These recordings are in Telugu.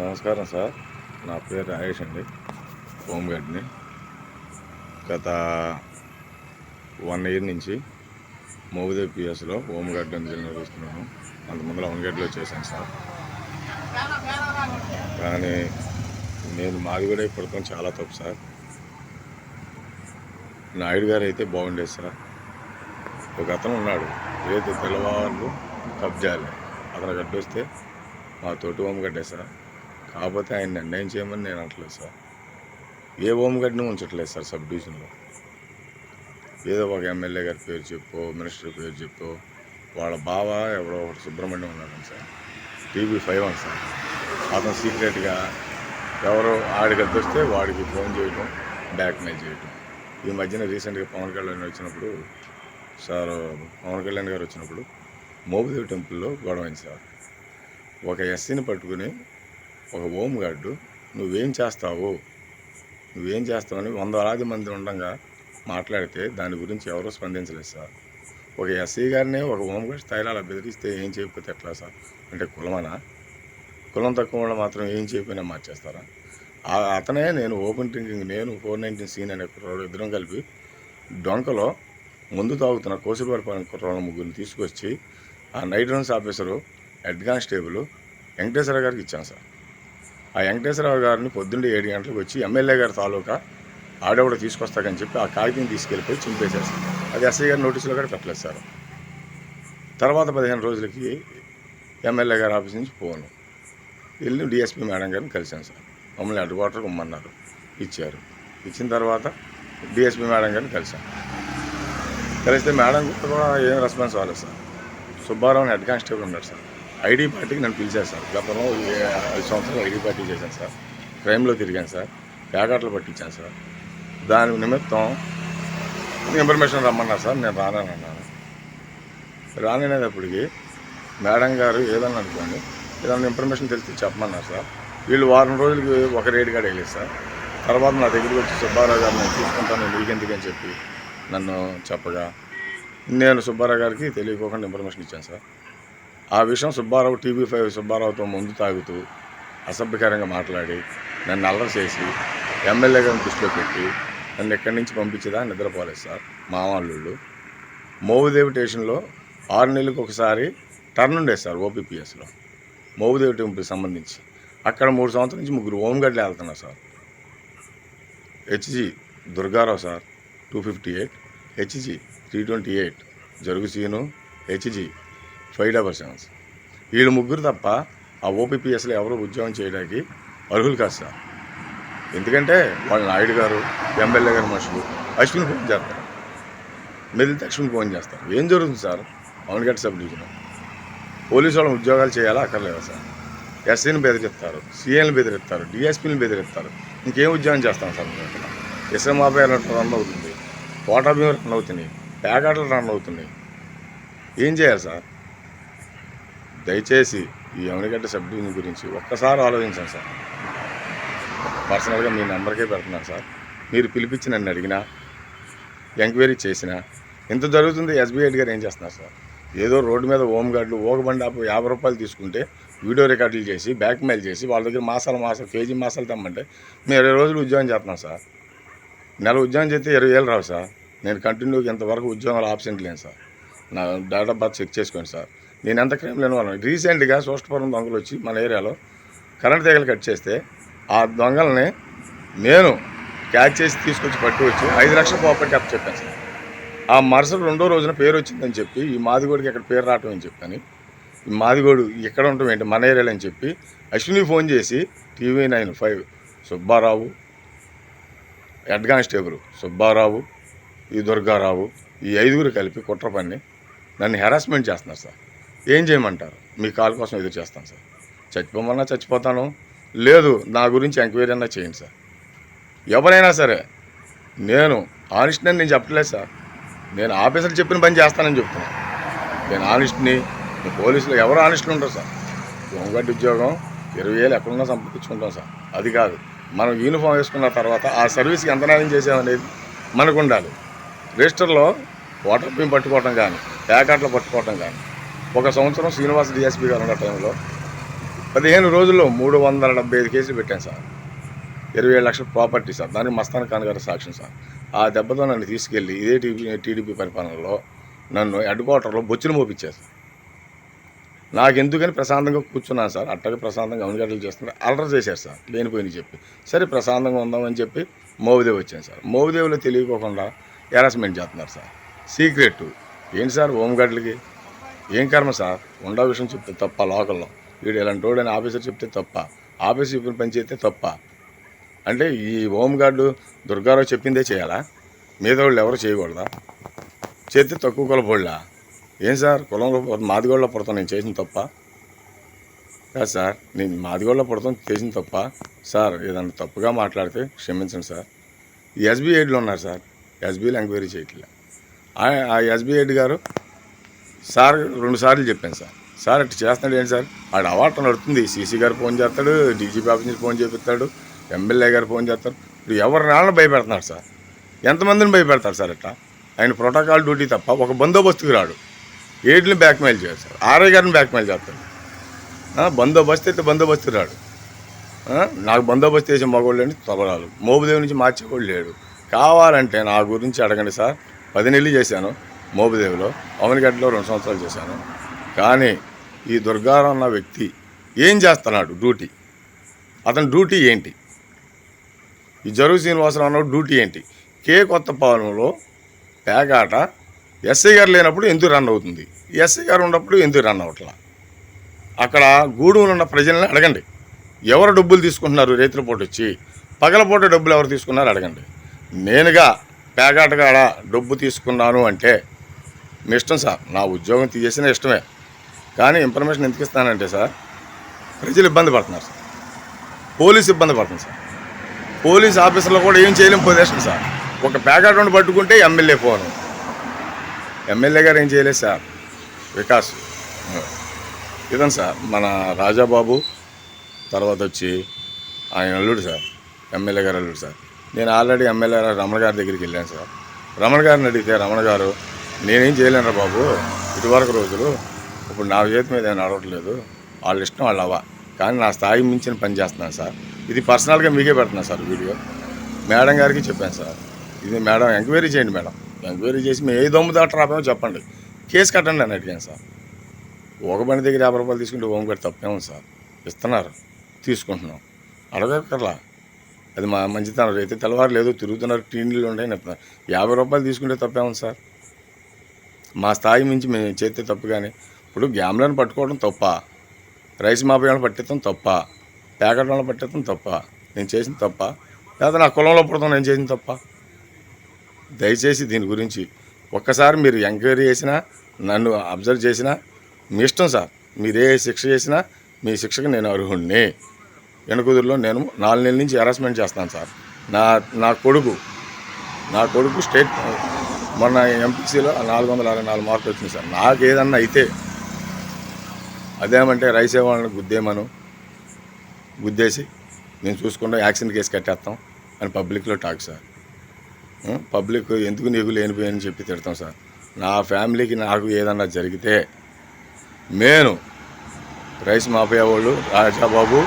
నమస్కారం సార్. నా పేరు రాజేష్ అండి. హోంగార్డ్ని గత వన్ ఇయర్ నుంచి మోగుదేవ్ పిఎస్లో హోంగార్డ్ అని నిర్వహిస్తున్నాను అంతకుముందు హోంగార్డ్లో చేశాను సార్. కానీ నేను మాది కూడా ఇప్పటితో చాలా తప్పు సార్. నాయుడు గారు అయితే బాగుండేది సార్. ఒక అతను ఉన్నాడు. ఏదైతే తెల్లవాళ్ళు కబ్జాలు అతను కట్టొస్తే మా తోటి హోంగడ్డే సార్. కాకపోతే ఆయన నిర్ణయం చేయమని నేను అనట్లేదు సార్. ఏ హోంగడ్ని ఉంచట్లేదు సార్ సబ్ డివిజన్లో ఏదో ఒక ఎమ్మెల్యే గారి పేరు చెప్పు మినిస్టర్ పేరు చెప్పు వాళ్ళ బావ ఎవరో ఒకటి సుబ్రహ్మణ్యం ఉన్నాడు సార్. టీవీ ఫైవ్ అని సార్. అతను సీక్రెట్గా ఎవరో ఆడికి వస్తే వాడికి ఫోన్ చేయటం బ్లాక్మెయిల్ చేయటం. ఈ మధ్యన రీసెంట్గా పవన్ కళ్యాణ్ వచ్చినప్పుడు సార్ పవన్ కళ్యాణ్ గారు వచ్చినప్పుడు మోబిదేవి టెంపుల్లో గొడవైంది సార్. ఒక ఎస్సీని పట్టుకుని ఒక హోమ్ గార్డు నువ్వేం చేస్తావు? నువ్వేం చేస్తావని వందలాది మంది ఉండగా మాట్లాడితే దాని గురించి ఎవరూ స్పందించలేదు సార్. ఒక ఎస్సీ గారిని ఒక హోమ్ గార్డ్ స్థాయిలో అలా బెదిరిస్తే ఏం చేయకపోతే ఎట్లా సార్? అంటే కులమనా? కులం తక్కువ వాళ్ళు మాత్రం ఏం చేయకపోయినా మార్చేస్తారా? అతనే నేను ఓపెన్ డ్రింకింగ్ నేను ఫోర్ నైన్టీన్ సీన్ అనే కుర్రాడు ఇద్దరం కలిపి డొంకలో ముందు తాగుతున్న కోసిపాలపాలెం కుర్రాళ్ళ ముగ్గురిని తీసుకొచ్చి ఆ night rounds officer head constable Venkateswara గారికి ఇచ్చాను సార్. ఆ వెంకటేశ్వరరావు గారిని పొద్దున్నే ఏడు గంటలకు వచ్చి ఎమ్మెల్యే గారి తాలూకా ఆడవిడ తీసుకొస్తాకని చెప్పి ఆ కాగితం తీసుకెళ్ళిపోయి చింపేశారు అది ఎస్ఐ గారి నోటీసులో కూడా పెట్టలేదు సార్. తర్వాత పదిహేను రోజులకి ఎమ్మెల్యే గారి ఆఫీస్ నుంచి ఫోను. వెళ్ళి డిఎస్పీ మేడం గారిని కలిశాను సార్. మమ్మల్ని హెడ్ క్వార్టర్కి ఉమ్మన్నారు ఇచ్చారు. ఇచ్చిన తర్వాత డిఎస్పీ మేడం గారిని కలిశాను కలిస్తే మేడం కూడా ఏం రెస్పాన్స్ అవ్వాలి సార్. సుబ్బారావు హెడ్ కానిస్టేబుల్ ఉన్నాడు సార్. ఐడి పార్టీకి నన్ను పిలిచారు సార్. గతంలో ఐదు సంవత్సరాలు ఐడి పార్టీ చేశాను సార్. క్రైమ్లో తిరిగాను సార్. ప్యాకెట్లు పట్టించాను సార్. దాని నిమిత్తం ఇన్ఫర్మేషన్ రమ్మన్నారు సార్. నేను రానన్నాను అన్నాను. రాననేటప్పటికి మేడం గారు ఏదన్నా అనుకోండి ఏదన్నా ఇన్ఫర్మేషన్ తెలిసి చెప్పమన్నారు సార్. వీళ్ళు వారం రోజులకి ఒక రేటు కాడ వెళ్ళేది సార్. తర్వాత నా దగ్గరికి వచ్చి సుబ్బారావు గారు నేను తీసుకుంటాను నీకెందుకని చెప్పి నన్ను చెప్పగా నేను సుబ్బారావు గారికి తెలియకోకుండా ఇన్ఫర్మేషన్ ఇచ్చాను సార్. ఆ విషయం సుబ్బారావు టీవీ ఫైవ్ సుబ్బారావుతో ముందు తాగుతూ అసభ్యకరంగా మాట్లాడి నన్ను అల్లరి చేసి ఎమ్మెల్యే గారిని దృష్టిలో పెట్టి నన్ను ఎక్కడి నుంచి పంపించేదా నిద్రపోలేదు సార్ మామల్లుళ్ళు. మోవుదేవి స్టేషన్లో ఆరు నెలలకు ఒకసారి టర్న్ ఉండేది సార్ ఓపీపీఎస్లో మోవుదేవి టెంపుల్కి సంబంధించి. అక్కడ మూడు సంవత్సరాల నుంచి ముగ్గురు ఓంగడ్లు వెళ్తున్నారు sir. HG Durgarao sir two fifty eight HG three twenty eight జరుగు Seenu HG five double sevens వీళ్ళు ముగ్గురు తప్ప ఆ ఓపీపీఎస్లో ఎవరు ఉద్యోగం చేయడానికి అర్హులు కాదు సార్. ఎందుకంటే వాళ్ళ నాయుడు గారు ఎమ్మెల్యే గారు మనుషులు. అశ్విని ఫోన్ చేస్తారు. మెదిలితే అశ్విని ఫోన్ చేస్తారు. ఏం జరుగుతుంది sir? Pavangarh sub division. Police వాళ్ళని ఉద్యోగాలు చేయాలా అక్కర్లేదా సార్? ఎస్సీని బెదిరిస్తారు సీఎల్ని బెదిరిస్తారు డిఎస్పీని బెదిరిస్తారు. ఇంకేం ఉద్యోగం చేస్తాం సార్ మేము? ఇక్కడ ఎస్ఎం రన్ అవుతుంది. కోటా భీమ్ రన్ అవుతున్నాయి ప్యాకెట్లు రన్ అవుతున్నాయి. ఏం చేయాలి సార్? దయచేసి ఈ అవనిగడ్డ సబ్ డివిజన్ గురించి ఒక్కసారి ఆలోచించండి సార్. పర్సనల్గా మీ నెంబర్కే పెడుతున్నాను సార్. మీరు పిలిపించి నన్ను అడిగినా ఎంక్వైరీ చేసినా ఇంత జరుగుతుంది ఎస్బీఐ గారు ఏం చేస్తున్నారు సార్? ఏదో రోడ్డు మీద హోమ్ గార్డులు ఓక బండి ఆపు యాభై రూపాయలు తీసుకుంటే వీడియో రికార్డులు చేసి బ్యాక్ మెయిల్ చేసి వాళ్ళ దగ్గర మాసాలు మాసాలు కేజీ మాసాలు తెమ్మంటే మేము ఇరవై రోజులు ఉద్యోగం చేస్తున్నాం సార్. నెల ఉద్యోగం చేస్తే ఇరవై వేలు రావు సార్. నేను కంటిన్యూగా ఇంతవరకు ఉద్యోగాలు ఆబ్సెంట్ లేను సార్. నా డేట్ ఆఫ్ బర్త్ చెక్ చేసుకోండి సార్. నేను ఎంత క్రైమ్ లేని వాళ్ళని రీసెంట్గా సోష్టపురం దొంగలు వచ్చి మన ఏరియాలో కరెంట్ తీగలు కట్ చేస్తే ఆ దొంగల్ని నేను క్యాచ్ చేసి తీసుకొచ్చి పట్టి వచ్చి ఐదు లక్షల ప్రాపర్టీ అప్ చెప్పాను సార్. ఆ మరుసటి రెండో రోజున పేరు వచ్చిందని చెప్పి ఈ మాదిగోడికి ఇక్కడ పేరు రావటం అని చెప్పాను ఈ మాదిగోడు ఎక్కడ ఉండటం ఏంటి మన ఏరియాలో అని చెప్పి అశ్విని ఫోన్ చేసి TV nine five Subbarao head constable Subbarao ఈ దుర్గారావు ఈ ఐదుగురు కలిపి కుట్ర పని నన్ను హెరాస్మెంట్ చేస్తున్నారు సార్. ఏం చేయమంటారు? మీ కాల్ కోసం ఎదురు చేస్తాను సార్. చచ్చిపోమన్నా చచ్చిపోతాను. లేదు నా గురించి ఎంక్వైరీ అన్నా చేయండి సార్. ఎవరైనా సరే నేను ఆనిస్ట్ని నేను చెప్పట్లేదు సార్. నేను ఆఫీసర్లు చెప్పిన పని చేస్తానని చెప్తున్నాను. నేను ఆనిస్ట్ని పోలీసులు ఎవరు ఆనిస్టులు ఉంటారు సార్. హోంగార్డ్ ఉద్యోగం ఇరవై వేలు ఎక్కడున్నా సంపాదించుకుంటాం సార్. అది కాదు. మనం యూనిఫామ్ వేసుకున్న తర్వాత ఆ సర్వీస్కి ఎంత న్యాయం చేసామనేది మనకు ఉండాలి రిజిస్టర్లో వాటర్ బిమ్ పట్టుకోవటం కానీ ప్యాకెట్లు పట్టుకోవటం కానీ ఒక సంవత్సరం శ్రీనివాస్ డిఎస్పీ గారు ఉన్న టైంలో పదిహేను రోజుల్లో మూడు వందల డెబ్బై ఐదు కేసులు పెట్టాను సార్. ఇరవై ఏడు లక్షల ప్రాపర్టీ సార్. దానికి మస్తాన్ ఖాన్ గారు సాక్ష్యం సార్. ఆ దెబ్బతో నన్ను తీసుకెళ్ళి ఇదే టీడీ టీడీపీ పరిపాలనలో నన్ను హెడ్ క్వార్టర్లో బొచ్చును మోపించారు. నాకు ఎందుకని ప్రశాంతంగా కూర్చున్నాను సార్. అట్టగా ప్రశాంతంగా అవునుగడ్డలు చేస్తున్నారు అలర్ చేశారు సార్. లేనిపోయిన చెప్పి. సరే ప్రశాంతంగా ఉందామని చెప్పి మోవిదేవి వచ్చాను సార్. మోవిదేవిలో తెలియకోకుండా హెరాస్మెంట్ చేస్తున్నారు సార్. సీక్రెట్. ఏంటి సార్ హోంగార్డులకి ఏం కర్మ సార్? ఉండా విషయం చెప్తే తప్ప లోకల్లో. వీడు ఇలాంటి వాడు అని ఆఫీసర్ చెప్తే తప్ప ఆఫీస్ చెప్పిన పని చేస్తే తప్ప. అంటే ఈ హోంగార్డు దుర్గారావు చెప్పిందే చేయాలా? మీద వాళ్ళు ఎవరు చేయకూడదా? చేస్తే తక్కువ కులపోళ్ళా? ఏం సార్? కులంలో మాదిగోళ్ళ పుడతాం నేను చేసిన తప్ప? కాదు సార్ నేను మాదిగోళ్ళ పుడతాం చేసిన తప్ప? సార్ ఏదన్నా తప్పుగా మాట్లాడితే క్షమించండి సార్. ఎస్బీ ఎయిడ్లో ఉన్నారు సార్. ఎస్బీలో ఎంక్వైరీ చేయట్లే. ఆ- ఆ ఎస్బీ ఎయిడ్ గారు సార్ రెండు సార్లు చెప్పాను సార్. సార్ అట్లా చేస్తున్నాడు ఏంటి సార్? వాడు అవార్డు నడుతుంది సీసీ గారు ఫోన్ చేస్తాడు డీజీపీ ఆఫీస్ నుంచి ఫోన్ చేపిస్తాడు ఎమ్మెల్యే గారు ఫోన్ చేస్తారు. ఇప్పుడు ఎవరి నాన్న భయపెడుతున్నాడు సార్? ఎంతమందిని భయపెడతారు సార్ అట్లా ఆయన ప్రోటోకాల్ డ్యూటీ తప్ప ఒక బందోబస్తుకి రాడు. ఏడ్ని బ్యాక్మెయిల్ చేయాలి సార్. ఆర్ఐ గారిని బ్యాక్మెయిల్ చేస్తాడు. బందోబస్తు అయితే బందోబస్తు రాడు. నాకు బందోబస్తు చేసే మగవాళ్ళు అని తొలరాలు మోబుదేవి నుంచి మార్చేవాళ్ళు లేడు. కావాలంటే నా గురించి అడగండి సార్. పది నెలలు చేశాను. మోబిదేవిలో అవనిగడ్డలో రెండు సంవత్సరాలు చేశాను. కానీ ఈ దుర్గారావు అన్న వ్యక్తి ఏం చేస్తున్నాడు డ్యూటీ? అతని డ్యూటీ ఏంటి? ఈ జరుగు శ్రీనివాసరావు అన్న డ్యూటీ ఏంటి? కే కొత్త పాలనలో పేకాట ఎస్ఐ గారు లేనప్పుడు ఎందుకు రన్ అవుతుంది? ఎస్ఐ గారు ఉన్నప్పుడు ఎందుకు రన్ అవట్లా? అక్కడ గూడూరు ఉన్న ప్రజల్ని అడగండి. ఎవరు డబ్బులు తీసుకుంటున్నారు రైతుల పూట వచ్చి? పగలపూట డబ్బులు ఎవరు తీసుకున్నారు అడగండి. నేనుగా పేకాటగాడ డబ్బు తీసుకున్నాను అంటే మీ ఇష్టం సార్. నా ఉద్యోగం తీసేసిన ఇష్టమే. కానీ ఇన్ఫర్మేషన్ ఎందుకు ఇస్తానంటే సార్ ప్రజలు ఇబ్బంది పడుతున్నారు సార్. పోలీసు ఇబ్బంది పడుతుంది సార్. పోలీస్ ఆఫీసర్లు కూడా ఏం చేయలేం పొజిషన్ సార్. ఒక ప్యాకెట్ ఉండి పట్టుకుంటే ఎమ్మెల్యే ఫోను. ఎమ్మెల్యే గారు ఏం చేయలేదు సార్. వికాస్ ఇదని సార్ మన రాజాబాబు తర్వాత వచ్చి ఆయన అల్లుడు సార్ ఎమ్మెల్యే గారు అల్లుడు సార్. నేను ఆల్రెడీ ఎమ్మెల్యే రమణ గారి దగ్గరికి వెళ్ళాను సార్. రమణ గారిని అడిగితే రమణ గారు నేనేం చేయలేనురా బాబు. ఇటువరకు రోజులు ఇప్పుడు నా చేతి మీద ఏం నడవట్లేదు. వాళ్ళ ఇష్టం వాళ్ళు అవ్వ. కానీ నా స్థాయి మించిన పని చేస్తున్నాను సార్. ఇది పర్సనల్గా మీకే పెడుతున్నాను సార్ వీడియో. మేడం గారికి చెప్పాను సార్. ఇది మేడం ఎంక్వైరీ చేయండి మేడం. ఎంక్వైరీ చేసి మేము ఏ దొమ్ము దాట చెప్పండి. కేసు కట్టండి అని అడిగాను సార్. ఒక బండి దగ్గర యాభై రూపాయలు తీసుకుంటే ఓం కట్టి తప్పేమో సార్? ఇస్తున్నారు. తీసుకుంటున్నాం. అడగక్కర్లా. అది మా మంచితనం. అయితే తెల్లవారు లేదు తిరుగుతున్నారు టీన్లు ఉన్నాయి చెప్తున్నారు. యాభై రూపాయలు తీసుకుంటే తప్పేమో సార్? మా స్థాయి మించి మేము చేస్తే తప్పు కానీ ఇప్పుడు గ్యామ్లను పట్టుకోవడం తప్ప రైస్ మాపేయాలను పట్టేస్తాం తప్ప ప్యాకెట్ వాళ్ళని పట్టేస్తాం తప్ప నేను చేసిన తప్ప లేదా నా కులంలో పుడతాం నేను చేసిన తప్ప. దయచేసి దీని గురించి ఒక్కసారి మీరు ఎంక్వైరీ చేసినా నన్ను అబ్జర్వ్ చేసినా మీ ఇష్టం సార్ మీరే శిక్ష చేసినా మీ శిక్షకు నేను అర్హుణ్ణి. వెనుకుదురులో నేను నాలుగు నెలల నుంచి హెరాస్మెంట్ చేస్తాను సార్. నా నా కొడుకు నా కొడుకు స్టేట్ మొన్న ఎంపీసీలో నాలుగు వందల అరవై నాలుగు మార్కులు వచ్చింది సార్. నాకు ఏదన్నా అయితే అదేమంటే రైస్ వాళ్ళని గుద్దేమను గుద్దేసి నేను చూసుకుంటా యాక్సిడెంట్ కేసు కట్టేస్తాం అని పబ్లిక్లో టాక్ సార్. పబ్లిక్ ఎందుకు నీకు లేనిపోయాయని చెప్పి తిడతాం సార్. నా ఫ్యామిలీకి నాకు ఏదన్నా జరిగితే నేను రైస్ మాఫియా వాళ్ళు Rajababu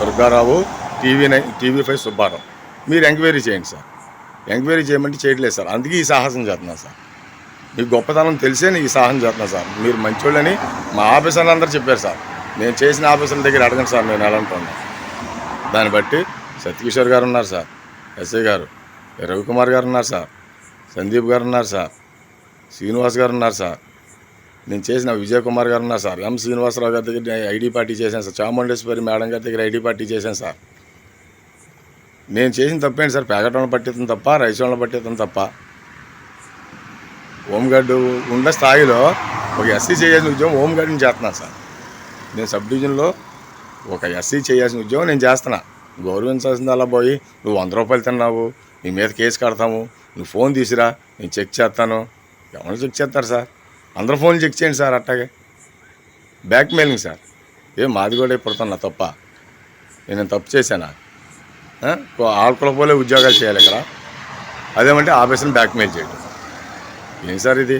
Durgarao TV nine TV five Subbarao మీరు ఎంక్వైరీ చేయండి సార్. ఎంక్వైరీ చేయమంటే చేయట్లేదు సార్. అందుకే ఈ సాహసం చేస్తున్నాను సార్. మీకు గొప్పతనం తెలిసే నేను ఈ సాహసం చేస్తున్నాను సార్. మీరు మంచోళ్ళని మా ఆఫీసర్లు అందరూ చెప్పారు సార్. నేను చేసిన ఆఫీసర్ల దగ్గర అడగండి సార్ నేను ఎలా ఉంటున్నాను దాన్ని బట్టి సత్యకిషోర్ గారు ఉన్నారు సార్ ఎస్ఐ గారు రవికుమార్ గారు ఉన్నారు సార్ సందీప్ గారు ఉన్నారు సార్ శ్రీనివాస్ గారు ఉన్నారు సార్. నేను చేసిన విజయ్ కుమార్ గారు ఉన్నారు సార్. ఎం శ్రీనివాసరావు గారి దగ్గర ఐడి పార్టీ చేశాను సార్. చాముండేశ్వరి మేడం గారి దగ్గర ఐడి పార్టీ చేశాను సార్. నేను చేసిన తప్పేంటి సార్? ప్యాకెట్ వాళ్ళని పట్టిస్తాం తప్ప రైస్ వాళ్ళని పట్టిస్తాం తప్ప. హోంగార్డు ఉన్న స్థాయిలో ఒక ఎస్సీ చేయాల్సిన ఉద్యోగం హోంగార్డుని చేస్తున్నాను సార్. నేను సబ్ డివిజన్లో ఒక ఎస్సీ చేయాల్సిన ఉద్యోగం నేను చేస్తున్నా. గౌరవించాల్సింది అలా పోయి నువ్వు వంద రూపాయలు తిన్నావు నీ మీద కేసు కడతాము నువ్వు ఫోన్ తీసిరా నేను చెక్ చేస్తాను. ఎవరు చెక్ చేస్తారు సార్? అందరు ఫోన్లు చెక్ చేయండి సార్ అట్టాగే. Back mailing sir. ఏం మాది కూడా పుడుతున్నా తప్ప. నేను తప్పు చేశానా? ఆల్కల పోలే ఉద్యోగాలు చేయాలి ఇక్కడ. అదేమంటే ఆఫీసుని బ్యాక్ మెయిల్ చేయడం. ఏం సార్ ఇది?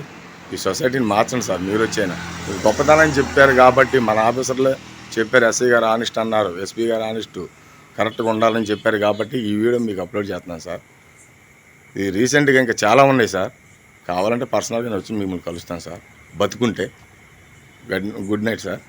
ఈ సొసైటీని మార్చండి సార్ మీరు వచ్చైనా మీరు గొప్పతనం చెప్పారు కాబట్టి మన ఆఫీసర్లే చెప్పారు ఎస్ఐ గారు ఆనిస్ట్ అన్నారు ఎస్పీ గారు ఆనిస్ట్. కరెక్ట్గా ఉండాలని చెప్పారు కాబట్టి ఈ వీడియో మీకు అప్లోడ్ చేస్తున్నాను సార్. ఇది రీసెంట్గా ఇంకా చాలా ఉన్నాయి సార్. కావాలంటే పర్సనల్గా నేను వచ్చి మిమ్మల్ని కలుస్తాను సార్. బతుకుంటే. Good good night sir.